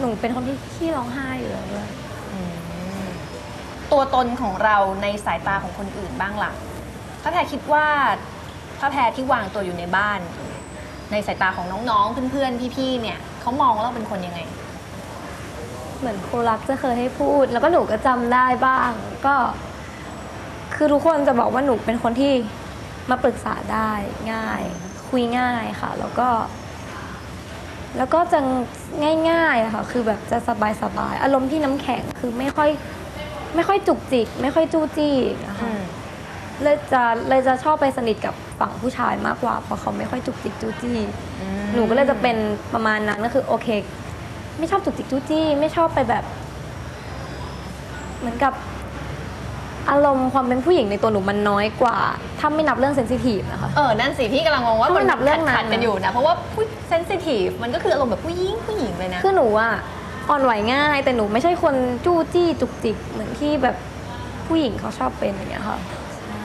หนูเป็นคนที่ขี้ร้องไห้อยู่แล้วด้วยอืมตัวตนของเราในสายตาของคนอื่นบ้างล่ะพระแพรคิดว่าพระแพรที่วางตัวอยู่ในบ้าน ในสายตาของน้องๆ เพื่อนๆ พี่ๆ เนี่ยเขามองว่าเราเป็นคนยังไง เหมือนครูรักจะเคยให้พูด แล้วก็หนูก็จำได้บ้าง ก็ คือทุกคนจะบอกว่าหนูเป็นคนที่มาปรึกษาได้ง่าย คุยง่ายค่ะ แล้วก็ แล้วก็จะง่ายๆอะค่ะคือแบบจะสบายๆอารมณ์ที่น้ำแข็งคือไม่ค่อยไม่ค่อยจุกจิก ไม่ค่อยจู้จี้นะคะ เลยจะเลยจะชอบไปสนิทกับฝั่งผู้ชายมากกว่า เพราะเขาไม่ค่อยจุกจิกจู้จี้ หนูก็เลยจะเป็นประมาณนั้นก็คือโอเค ไม่ชอบจุกจิกจู้จี้ ไม่ชอบไปแบบ เหมือนกับ อารมณ์ความเป็นผู้หญิงในตัวหนูมันน้อยกว่า ถ้าไม่นับเรื่องเซนซิทีฟนะคะ เออ นั่นสิพี่กำลังงงว่าถ้ามันหนักเรื่องนั้น ขัดๆกันอยู่นะ เพราะว่าผู้เซนซิทีฟมันก็คืออารมณ์แบบผู้หญิงผู้หญิงเลยนะ คือหนูอะอ่อนไหวง่าย แต่หนูไม่ใช่คนจู้จี้จุกจิกเหมือนที่แบบผู้หญิงเขาชอบเป็นอย่างเงี้ยค่ะ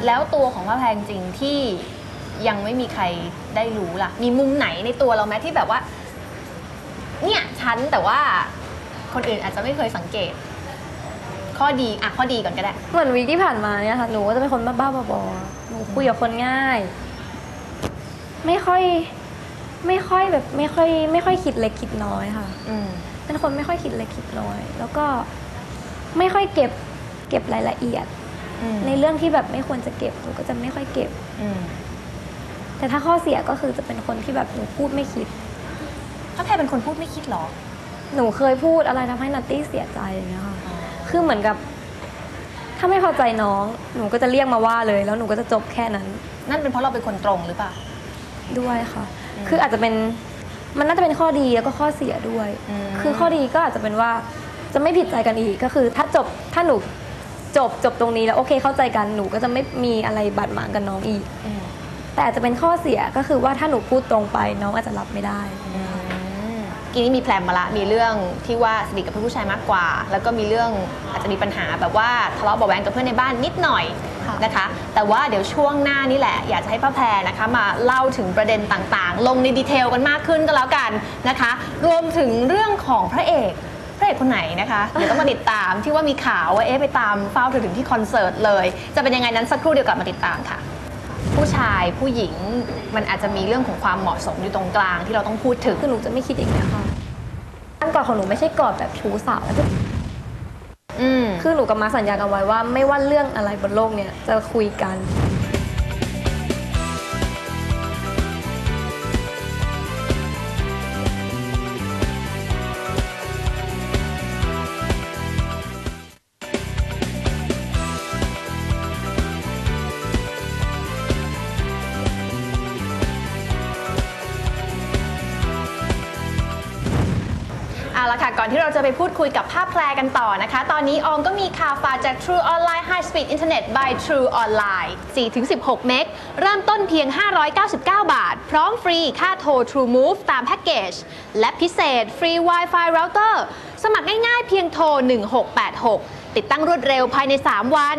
แล้วตัวของพระแพงจริงที่ยังไม่มีใครได้รู้ล่ะ มีมุมไหนในตัวเราไหมที่แบบว่า เนี่ยฉันแต่ว่าคนอื่นอาจจะไม่เคยสังเกต ข้อดีอะข้อดีก่อนก็ได้ เหมือนวีคที่ผ่านมาเนี่ยค่ะหนูก็จะเป็นคนบ้าๆบอๆหนูคุยกับคนง่าย ไม่ค่อย ไม่ค่อยแบบไม่ค่อย ไม่ค่อยคิดเล็กคิดน้อยค่ะ อืมเป็นคนไม่ค่อยคิดเล็กคิดน้อย แล้วก็ไม่ค่อยเก็บเก็บรายละเอียด อืมในเรื่องที่แบบไม่ควรจะเก็บหนูก็จะไม่ค่อยเก็บ อืมแต่ถ้าข้อเสียก็คือจะเป็นคนที่แบบหนูพูดไม่คิดพระแพงเป็นคนพูดไม่คิดหรอหนูเคยพูดอะไรทำให้นัตตี้เสียใจอย่างเงี้ยค่ะ คือเหมือนกับ ถ้าไม่พอใจน้อง หนูก็จะเรียกมาว่าเลย แล้วหนูก็จะจบแค่นั้นนั่นเป็นเพราะเราเป็นคนตรงหรือเปล่า ด้วยค่ะอืมคืออาจจะเป็นมันน่าจะเป็นข้อดีแล้วก็ข้อเสียด้วย อืม คือข้อดีก็อาจจะเป็นว่าจะไม่ผิดใจกันอีกก็คือ ถ้าจบถ้าหนูจบจบตรงนี้แล้วโอเคเข้าใจกันหนูก็จะไม่มีอะไรบาดหมางกันน้องอีกอืมแต่อาจจะเป็นข้อเสียก็คือว่าถ้าหนูพูดตรงไปน้องอาจจะรับไม่ได้ อืม กีนี้มีแพลนมาละมีเรื่องที่ว่าสนิทกับเพื่อนผู้ชายมากกว่า แล้วก็มีเรื่องอาจจะมีปัญหาแบบว่าทะเลาะเบาะแวงกับเพื่อนในบ้านนิดหน่อยค่ะนะคะ แต่ว่าเดี๋ยวช่วงหน้านี่แหละ อยากจะให้ป้าแพรนะคะ มาเล่าถึงประเด็นต่างๆ ลงในดีเทลกันมากขึ้นก็แล้วกันนะคะ รวมถึงเรื่องของพระเอกพระเอกคนไหนนะคะ เดี๋ยวต้องมาติดตามที่ว่ามีข่าวว่าเอ๊ะไปตามเฝ้าเธอถึงที่คอนเสิร์ตเลย จะเป็นยังไงนั้นสักครู่เดียวกลับมาติดตามค่ะ ผู้ชายผู้หญิงมันอาจจะมีเรื่องของความเหมาะสมอยู่ตรงกลางที่เราต้องพูดถึง คือหนูจะไม่คิดอย่างนี้ยค่ะ การกอดของหนูไม่ใช่กอดแบบชู้สาวนะอืมคือหนูกับมาสัญญากันไว้ว่า ไม่ว่าเรื่องอะไรบนโลกเนี่ยจะคุยกัน จะไปพูดคุยกับภาพแพรกันต่อนะคะ ตอนนี้ออมก็มีข่าวฝากจาก True Online High Speed Internet by True Online 4-16 เมกเริ่มต้นเพียง 599 บาท พร้อมฟรีค่าโทร True Move ตามแพ็กเกจ และพิเศษ ฟรี Wi-Fi router สมัครง่ายๆ เพียงโทร 1686 ติดตั้งรวดเร็วภายใน 3 วัน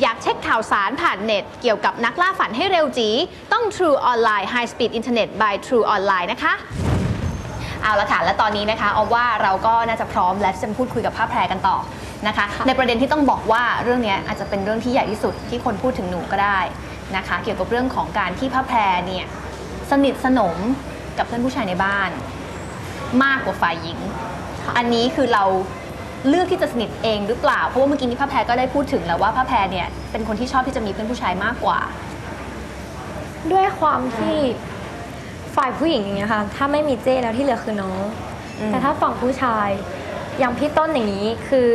อยากเช็คข่าวสารผ่านเน็ต เกี่ยวกับนักล่าฝันให้เร็วจี ต้อง True Online High Speed Internet by True Online นะคะ เอาละค่ะและตอนนี้นะคะออมว่าเราก็น่าจะพร้อมและจะพูดคุยกับภาพแพรกันต่อนะคะ ในประเด็นที่ต้องบอกว่าเรื่องเนี้ยอาจจะเป็นเรื่องที่ใหญ่ที่สุดที่คนพูดถึงหนูก็ได้นะคะ เกี่ยวกับเรื่องของการที่ภาพแพรเนี่ยสนิทสนมกับเพื่อนผู้ชายในบ้าน มากกว่าฝ่ายหญิง อันนี้คือเราเลือกที่จะสนิทเองหรือเปล่า เพราะว่าเมื่อกี้นี้พระแพรก็ได้พูดถึงแล้วว่าพระแพรเนี่ยเป็นคนที่ชอบที่จะมีเพื่อนผู้ชายมากกว่า ด้วยความที่ ฝ่ายผู้หญิงอย่างเงี้ยค่ะ ถ้าไม่มีเจ้แล้วที่เหลือคือน้องอืมแต่ถ้าฝั่งผู้ชายอย่างพี่ต้นอย่างนี้คือ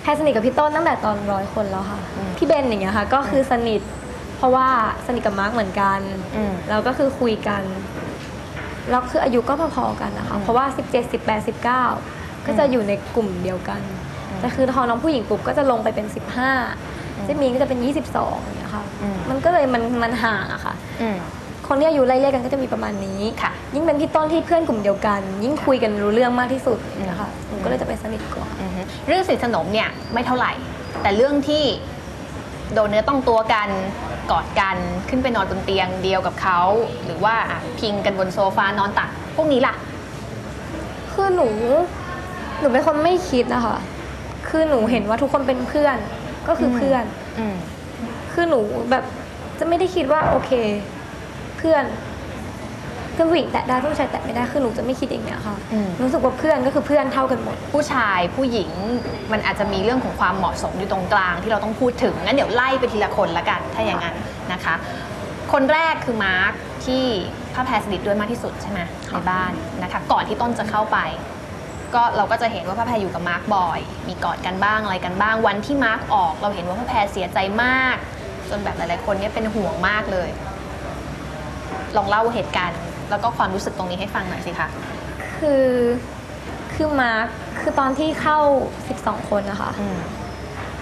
แพรสนิทกับพี่ต้นตั้งแต่ตอนร้อยคนแล้วค่ะ พี่เบนอย่างเงี้ยค่ะ ก็คือสนิท เพราะว่าสนิทกับมาร์กเหมือนกันอืมแล้วก็คือคุยกันแล้วคืออายุก็พอๆกันนะคะอืมเพราะว่า 17 18 19 ก็จะอยู่ในกลุ่มเดียวกันอืมแต่คือพอน้องผู้หญิงปุ๊บก็จะลงไปเป็น 15เจมีนก็จะเป็น 22อย่างเงี้ยค่ะอืมมันก็เลยมันมันห่างอะค่ะอืม คนที่อายุไล่เรียกกันก็จะมีประมาณนี้ค่ะ ยิ่งเป็นพี่ต้นที่เพื่อนกลุ่มเดียวกัน ยิ่งคุยกันรู้เรื่องมากที่สุดนะคะหนูก็เลยจะไปสนิทกว่าอือฮึเรื่องสนิทสนมเนี่ยไม่เท่าไหร่ แต่เรื่องที่โดนเนื้อต้องตัวกันกอดกันขึ้นไปนอนบนเตียงเดียวกับเขาหรือว่าอะพิงกันบนโซฟานอนตักพวกนี้ล่ะ คือหนู หนูเป็นคนไม่คิดนะคะคือหนูเห็นว่าทุกคนเป็นเพื่อนก็คืออมเพื่อนอืมคือหนูแบบจะไม่ได้คิดว่าโอเค เพื่อนเพื่อนผู้หญิงแตะได้เพื่อนผู้ชายแตะไม่ได้คือหนูจะไม่คิดอย่างเงี้ยค่ะอืม รู้สึกว่าเพื่อนก็คือเพื่อนเท่ากันหมด ผู้ชายผู้หญิงมันอาจจะมีเรื่องของความเหมาะสมอยู่ตรงกลางที่เราต้องพูดถึงงั้นเดี๋ยวไล่ไปทีละคนละกันถ้าอย่างนั้นนะคะ คนแรกคือมาร์คที่พระแพรสนิทด้วยมากที่สุดใช่ไหมในบ้านนะคะ ก่อนที่ต้นจะเข้าไป ก็เราก็จะเห็นว่าพระแพรอยู่กับมาร์คบ่อย มีกอดกันบ้างอะไรกันบ้าง วันที่มาร์คออก เราเห็นว่าพระแพรเสียใจมาก จนแบบหลาย ๆ คนเนี่ยเป็นห่วงมากเลย ลองเล่าเหตุการณ์ แล้วก็ความรู้สึกตรงนี้ให้ฟังหน่อยสิคะคือคือมาร์คคือตอนที่เข้า 12 คนนะคะ อืม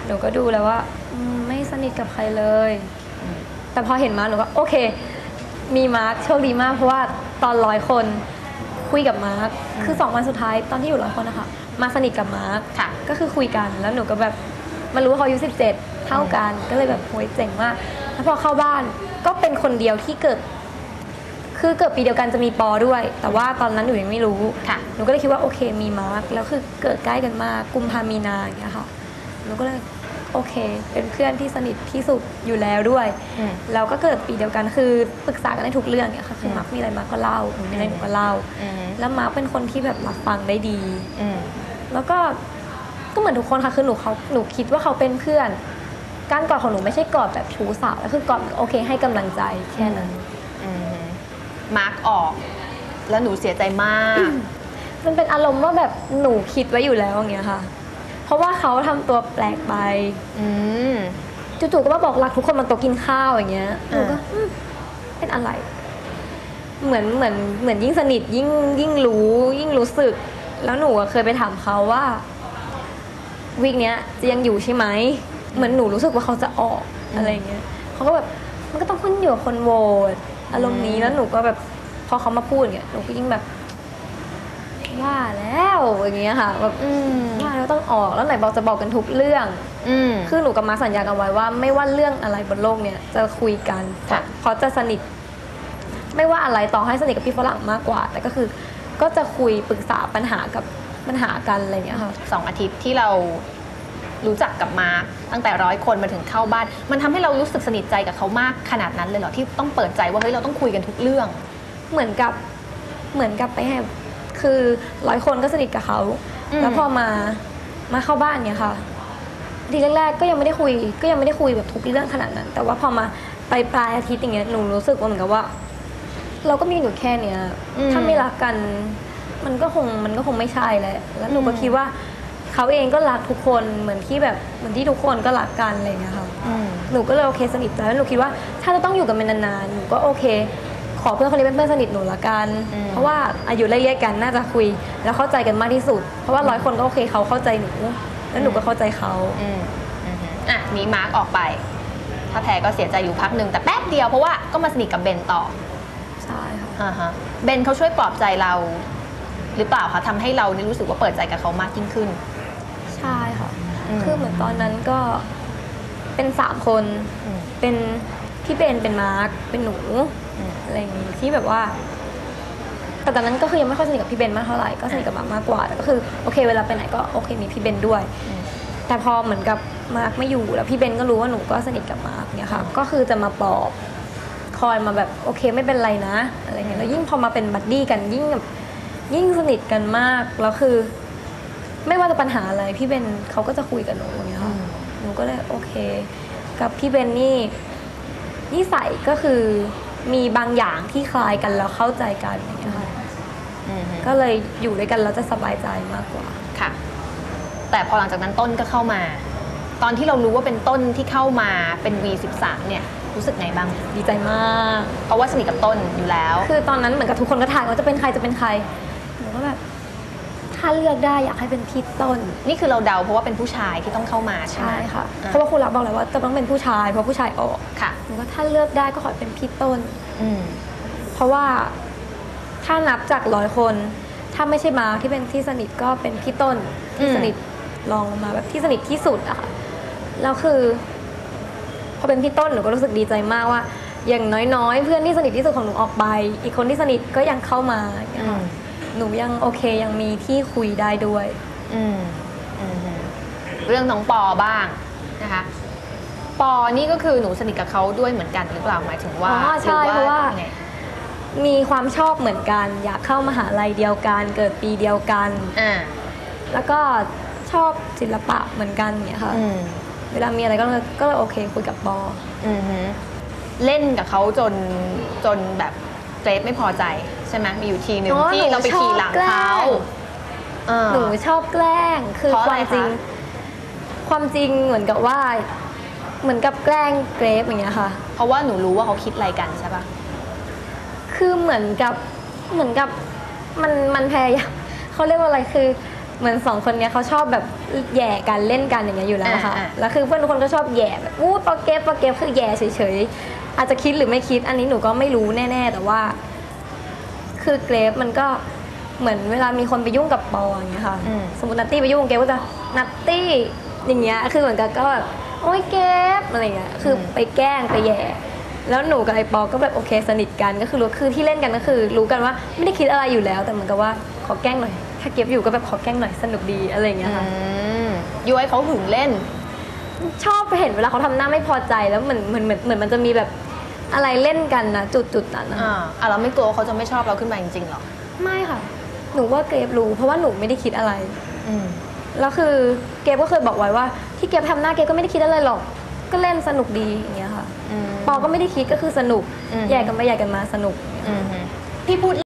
หนูก็ดูแล้วว่าอืมไม่สนิทกับใครเลย อืม แต่พอเห็นมาร์คหนูก็โอเค มีมาร์คโชคดีมากเพราะว่าตอนร้อยคนคุยกับมาร์คคือสองวันสุดท้ายตอนที่อยู่ร้อยคนนะคะมาสนิทกับมาร์คค่ะ ก็คือคุยกันแล้วหนูก็แบบมารู้ว่าเขาอายุ17 เท่ากันก็เลยแบบโหยเจ๋งมากแล้วพอเข้าบ้านก็เป็นคนเดียวที่เกิด คือเกิดปีเดียวกันจะมีปอด้วย แต่ว่าตอนนั้นหนูยังไม่รู้ค่ะหนูก็เลยคิดว่าโอเคมีมาร์คแล้วคือเกิดใกล้กันมากกุมภามีนาอย่างเงี้ยค่ะหนูก็เลยโอเค เป็นเพื่อนที่สนิทที่สุดอยู่แล้วด้วยอืมแล้วก็เกิดปีเดียวกันคือปรึกษากันในทุกเรื่องเนี่ยค่ะคือมมาร์คมีอะไรมาร์คก็เล่าหนูมีอะไรหนูก็เล่าอืมแล้วมาร์คเป็นคนที่แบบรับฟังได้ดีอืมแล้วก็ก็เหมือนทุกคนค่ะคือหนูเขาหนูคิดว่าเขาเป็นเพื่อน การกอดของหนูไม่ใช่กอดแบบชู้สาวแล้วคือกอดโอเคให้กำลังใจแค่นั้นอืม มาร์กออก แล้วหนูเสียใจมาก มันเป็นอารมณ์ว่าแบบหนูคิดไว้อยู่แล้วอย่างเงี้ยค่ะ เพราะว่าเขาทำตัวแปลกไปอืม จู่ๆก็มาบอกรักทุกคนมันโต๊ะกินข้าวอย่างเงี้ยหนูก็อ่า อืมเป็นอะไร เหมือนเหมือนเหมือนยิ่งสนิทยิ่งยิ่งรู้ ยิ่งรู้สึก แล้วหนูอะเคยไปถามเขาว่า วีคเนี้ยจะยังอยู่ใช่ไหม เหมือนหนูรู้สึกว่าเขาจะออกอะไรเงี้ยเขาก็แบบมันก็ต้องขึ้นอยู่กับคนโหวต อารมณ์นี้แล้วหนูก็แบบพอเขามาพูดอย่างเงี้ยหนูก็ยิ่งแบบว่าแล้วอย่างเงี้ยค่ะแบบอืมว่าแล้วต้องออกแล้วไหนบอกจะบอกกันทุกเรื่อง อืม คือหนูกับมาสัญญากันไว้ว่า ไม่ว่าเรื่องอะไรบนโลกเนี่ยจะคุยกันค่ะ เพราะจะสนิท ไม่ว่าอะไรต่อให้สนิทกับพี่ฝรั่งมากกว่า แต่ก็คือ ก็จะคุยปรึกษาปัญหากับปัญหากันอะไรอย่างเงี้ยค่ะ สองอาทิตย์ที่เรา รู้จักกับมาร์คตั้งแต่ร้อยคนมาถึงเข้าบ้าน มันทำให้เรารู้สึกสนิทใจกับเขามากขนาดนั้นเลยเหรอที่ต้องเปิดใจว่าเฮ้ยเราต้องคุยกันทุกเรื่อง เหมือนกับเหมือนกับไปให้คือร้อยคนก็สนิทกับเขาอืมแล้วพอมามาเข้าบ้านเนี่ยค่ะทีแรกๆก็ยังไม่ได้คุย ก็ยังไม่ได้คุยแบบทุกเรื่องขนาดนั้น แต่ว่าพอมาไปปลายอาทิตย์อย่างเงี้ยหนูรู้สึกว่าเหมือนกับว่า เราก็มีอยู่แค่เนี้ยอืมถ้าไม่รักกัน มันก็คงมันก็คงไม่ใช่แหละแล้วหนูก็อืมคิดว่า เขาเองก็รักทุกคนเหมือนที่แบบเหมือนที่ทุกคนก็รักกันอะไรอย่างเงี้ยค่ะอืมหนูก็เลยโอเคสนิทใจแล้วหนูคิดว่าถ้าจะต้องอยู่กันเป็นนานๆหนูก็โอเค ขอเพื่อนคนนี้เป็นเพื่อนสนิทหนูละกันอืมเพราะว่าอายุไล่เรียกกันน่าจะคุย แล้วเข้าใจกันมากที่สุด เพราะว่าร้อยคนก็โอเคเขาเข้าใจหนูแล้วหนูก็เข้าใจเขาอืมอืมอะนี้มาร์กออกไป ถ้าแพ้ก็เสียใจอยู่พักหนึ่งแต่แป๊บเดียวเพราะว่าก็มาสนิทกับเบนต่อใช่ค่ะอ่าฮะเบนเขาช่วยปลอบใจเราหรือเปล่าคะทำให้เรานี่รู้สึกว่าเปิดใจกับเขามากยิ่งขึ้นใช่ ค่ะอืมคือเหมือนตอนนั้นก็เป็นสามคนอืมเป็นพี่เบนเป็นมาร์คเป็นหนูอืมอะไรอย่างงี้ที่แบบว่า แต่ตอนนั้นก็คือยังไม่ค่อยสนิทกับพี่เบนมากเท่าไหร่ก็สนิทกับมาร์คมากกว่าแต่ก็คือโอเคเวลาไปไหนก็โอเคมีพี่เบนด้วยอืมแต่พอเหมือนกับมาร์คไม่อยู่แล้วพี่เบนก็รู้ว่าหนูก็สนิทกับมาร์คเนี่ยค่ะก็คือจะมาปลอบคอยมาแบบโอเคไม่เป็นไรนะอะไรเงี้ยแล้วยิ่งพอมาเป็นบัดดี้กันยิ่งแบบยิ่งสนิทกันมากแล้วคือ ไม่ว่าจะปัญหาอะไรพี่เบนเขาก็จะคุยกับหนูอย่างเงี้ยค่ะอืมหนูก็เลยโอเค กับพี่เบนนี่นิสัยก็คือมีบางอย่างที่คล้ายกันแล้วเข้าใจกันอย่างเงี้ยค่ะอืมก็เลยอยู่ด้วยกันแล้วจะสบายใจมากกว่าค่ะ แต่พอหลังจากนั้นต้นก็เข้ามา ตอนที่เรารู้ว่าเป็นต้นที่เข้ามาเป็น V13 เนี่ยรู้สึกไงบ้างดีใจมาก เพราะว่าสนิทกับต้นอยู่แล้ว คือตอนนั้นเหมือนกับทุกคนก็ทายว่าจะเป็นใครจะเป็นใครหนูก็แบบถ้าเลือกได้อยากให้เป็นพี่ต้น นี่คือเราเดาเพราะว่าเป็นผู้ชายที่ต้องเข้ามาใช่ไหมใช่ค่ะอ่เพราะว่าครูรักบอกเลยว่าจะต้องเป็นผู้ชาย เพราะผู้ชายออกค่ะหนูก็ถ้าเลือกได้ก็ขอเป็นพี่ต้น อืมเพราะว่าถ้านับจากร้อยคน ถ้าไม่ใช่มาร์คที่เป็นที่สนิทก็เป็นพี่ต้นที่อืมสนิทลองลงมาแบบที่สนิทที่สุดอะค่ะแล้วคือพอเป็นพี่ต้นหนูก็รู้สึกดีใจมากว่า อย่างน้อยๆ เพื่อนที่สนิทที่สุดของหนูออกไป อีกคนที่สนิทก็ยังเข้ามาอย่างเงี้ยอืค่ะม หนูยังโอเคยังมีที่คุยได้ด้วย อืมอืมฮึเรื่องน้องปอบ้างนะคะ ปอนี่ก็คือหนูสนิทกับเขาด้วยเหมือนกันหรือเปล่าหมายถึงว่าอ๋อใช่หอเพราะว่าไงมีความชอบเหมือนกัน อยากเข้ามหาลัยเดียวกันเกิดปีเดียวกันอ่าแล้วก็ชอบศิลปะเหมือนกันเนี่ยค่ะ อืมเวลามีอะไรก็เลยก็เลยโอเคคุยกับปออืมฮึเล่นกับเขาจนจนแบบเกรฟไม่พอใจ ใช่ไหมมีอยู่ทีหนึ่งอ๋อที่เราไปขี่หลังหนูชอบแกล้เขาง เออ หนูชอบแกล้งคือเพราะคอะไรวามจริง คะ ความจริงเหมือนกับว่า เหมือนกับแกล้งเกรฟอย่างเงี้ยค่ะ เพราะว่าหนูรู้ว่าเขาคิดอะไรกันใช่ปะ คือเหมือนกับเหมือนกับมันมันพยายามเขาเรียกว่าอะไรคือ เหมือนสองคนเนี้ยเขาชอบแบบแหย่กันเล่นกันอย่างเงี้ยอยู่แล้วค่ะแล้วคือเพื่อนทุกคนก็ชอบแหย่แบบอู้ปอเก็บปอเก็บคือแหย่เฉยๆอาจจะคิดหรือไม่คิดอันนี้หนูก็ไม่รู้แน่ ๆ แต่ว่า คือเกรฟมันก็เหมือนเวลามีคนไปยุ่งกับปออย่างเงี้ยค่ะสมมตินัตตี้ไปยุ่งเกรฟก็จะนัตตี้อย่างเงี้ยคือเหมือนกับก็แบบโอ๊ยเกรฟอะไรเงี้ยคือไปแกล้งไปแหย่ แล้วหนูกับไอ้ปอก็แบบโอเคสนิทกันก็คือรู้คือที่เล่นกันก็คือ รู้กันว่าไม่ได้คิดอะไรอยู่แล้ว แต่เหมือนกับว่าขอแกล้งหน่อย ถ้าเก็บอยู่ก็แบบขอแกล้งหน่อยสนุกดีอะไรอย่างเงี้ยค่ะอืมย้วยเขาหึงเล่น ชอบเห็นเวลาเขาทำหน้าไม่พอใจแล้วเหมือนเหมือนเหมือนเหมือนมันจะมีแบบ อะไรเล่นกันนะจุดจุดๆนั้นนะอ่าอะเราไม่กลัวว่าเขาจะไม่ชอบเราขึ้นมาจริงๆหรอไม่ค่ะ หนูว่าเกรฟรู้เพราะว่าหนูไม่ได้คิดอะไร อืม แล้วคือเกรฟก็เคยบอกไว้ว่า ที่เกรฟทำหน้าเกรฟก็ไม่ได้คิดอะไรหรอก ก็เล่นสนุกดีอย่างเงี้ยค่ะอืมปอก็ไม่ได้คิดก็คือสนุกอืม แย่กันไปแย่กันมาสนุก อืมฮึพี่พูด